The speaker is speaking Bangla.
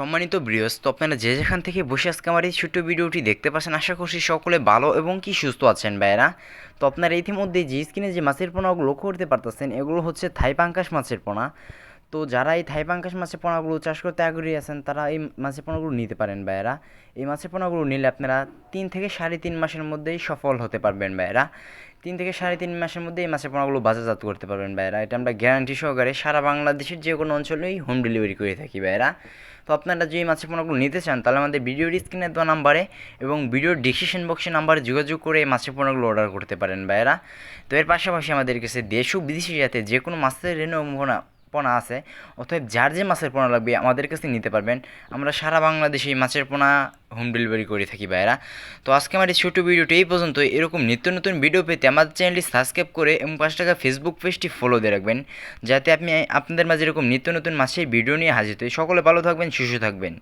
সম্মানিত বৃহস্ত আপনারা যে যেখান থেকে বসে আজকে আমার এই ছোট্ট ভিডিওটি দেখতে পাচ্ছেন, আশা করছি সকলে ভালো এবং কি সুস্থ আছেন ভাইয়েরা? তো আপনারা ইতিমধ্যে যে স্কিনে যে মাছের পোনাগুলো লক্ষ্য করতে পারতেছেন, এগুলো হচ্ছে থাই পাঙ্কাশ মাছের পোনা। তো যারা এই থাই পাঙ্কাশ মাছের পোনাগুলো চাষ করতে আগ্রহী আছেন, তারা এই মাছের পোনাগুলো নিতে পারেন ভাইয়েরা। এই মাছের পোনাগুলো নিলে আপনারা তিন থেকে সাড়ে তিন মাসের মধ্যেই সফল হতে পারবেন ভাইয়েরা। তিন থেকে সাড়ে তিন মাসের মধ্যে এই মাছের পোনাগুলো বাজারজাত করতে পারবেন ভাইয়েরা। এটা আমরা গ্যারান্টি সহকারে সারা বাংলাদেশের যে কোনো অঞ্চলেই হোম ডেলিভারি করে থাকি ভাইয়েরা। তো আপনারা যদি মাছের পোনাগুলো নিতে চান, তাহলে আমাদের ভিডিওর স্ক্রিনে দেওয়া নাম্বারে এবং ভিডিওর ডিসক্রিপশন বক্সে নাম্বারে যোগাযোগ করে এই মাছের পোনাগুলো অর্ডার করতে পারেন ভাইয়েরা। তো এর পাশাপাশি আমাদের কাছে দেশ ও বিদেশি যাতে যে কোনো মাছের রেণু পোনা আছে, অতএব যার যে মাছের পোনা লাগবে আমাদের কাছে নিতে পারবেন। আমরা সারা বাংলাদেশে মাছের পোনা হোম ডেলিভারি করে থাকি ভাইরা তো আজকে আমার এই ছোটো ভিডিওটি এই পর্যন্ত। এরকম নিত্য নতুন ভিডিও পেতে আমাদের চ্যানেলটি সাবস্ক্রাইব করে এবং পাঁচ টাকা ফেসবুক পেজটি ফলো দিয়ে রাখবেন, যাতে আপনি আপনাদের মাঝে এরকম নিত্য নতুন মাছের ভিডিও নিয়ে হাজির হই সকলে ভালো থাকবেন, সুস্থ থাকবেন।